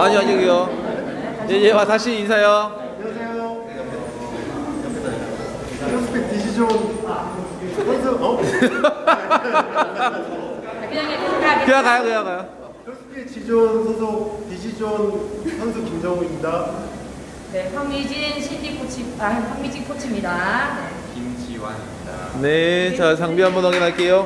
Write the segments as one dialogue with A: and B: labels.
A: 아니 아니요. 예, 예, 와 다시 인사요.
B: 안녕하세요. 크로스핏 디지존 선수 어?
C: 그냥 계속 가.
A: 그냥 가요, 그냥 가요.
B: 크로스핏 지존 소속 디지존 선수 김정우입니다.
C: 네, 황미진 CD 코치, 아, 황미진 코치입니다. 네.
A: 네, 자 장비 한번 확인할게요.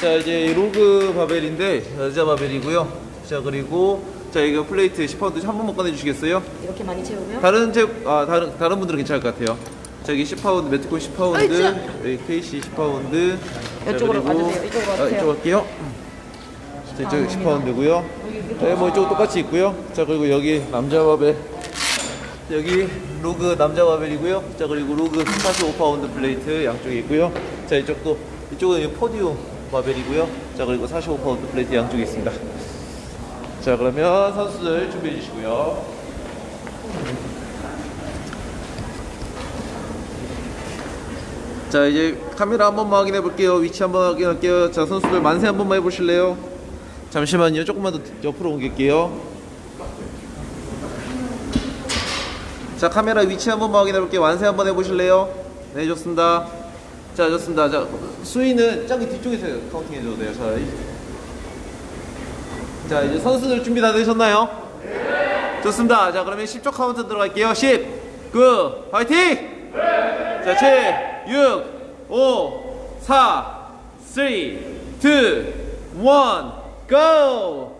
A: 자 이제 로그 바벨인데 여자 바벨이고요. 자 그리고 자 이거 플레이트 10파운드 한 번만 꺼내 주시겠어요?
C: 이렇게 많이 채우고요.
A: 다른 제, 아 다른 다른 분들은 괜찮을 것 같아요. 저기 10파운드, 매트콘 10파운드, 여기 KC 10파운드.
C: 이쪽으로 와주세요. 이쪽으로 와주세요.
A: 아, 이쪽 갈게요. 자, 이쪽 10파운드고요. 네, 뭐 이쪽 똑같이 있고요. 자 그리고 여기 남자 바벨. 여기 로그 남자 바벨이고요. 자 그리고 로그 45파운드 플레이트 양쪽에 있고요. 자 이쪽도 이쪽은 포디움 바벨이고요. 자 그리고 45파운드 플레이트 양쪽에 있습니다. 자 그러면 선수들 준비해 주시고요. 자 이제 카메라 한 번만 확인해 볼게요. 위치 한 번 확인할게요. 자 선수들 만세 한 번만 해보실래요? 잠시만요. 조금만 더 옆으로 옮길게요. 자 카메라 위치 한 번만 확인해 볼게요. 완세 한 번 해보실래요? 네 좋습니다. 자 좋습니다. 자 수위는 저기 뒤쪽에서 카운팅 해줘도 돼요. 자, 이- 자 이제 선수들 준비 다 되셨나요? 네. 좋습니다. 자 그러면 10초 카운트 들어갈게요. 10, 9, 화이팅! 자 7, 6, 5, 4, 3, 2, 1, GO!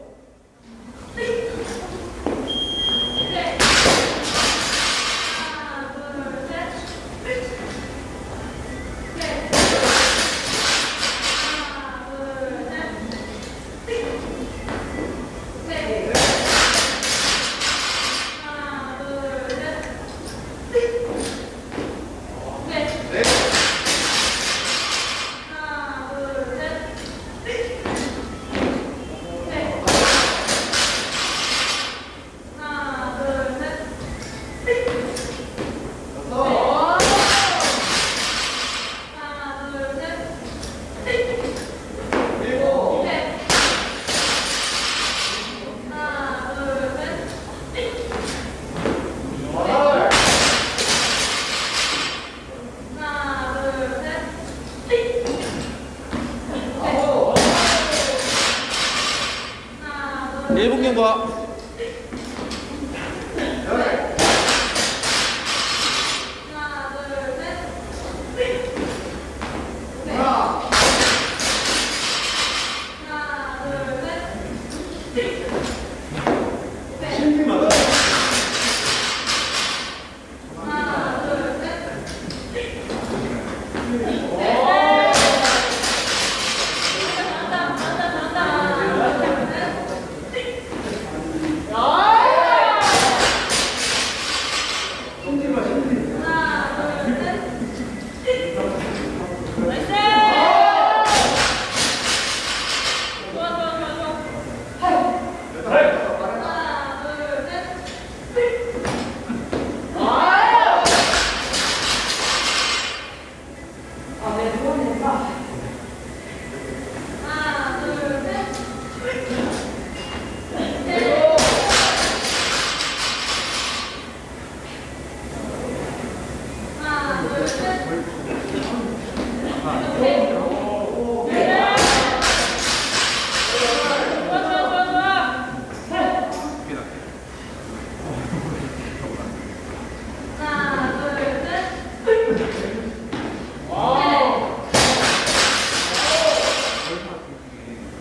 A: 일분 경과.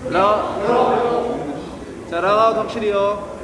A: 라. 자, 라가웃 확실히요.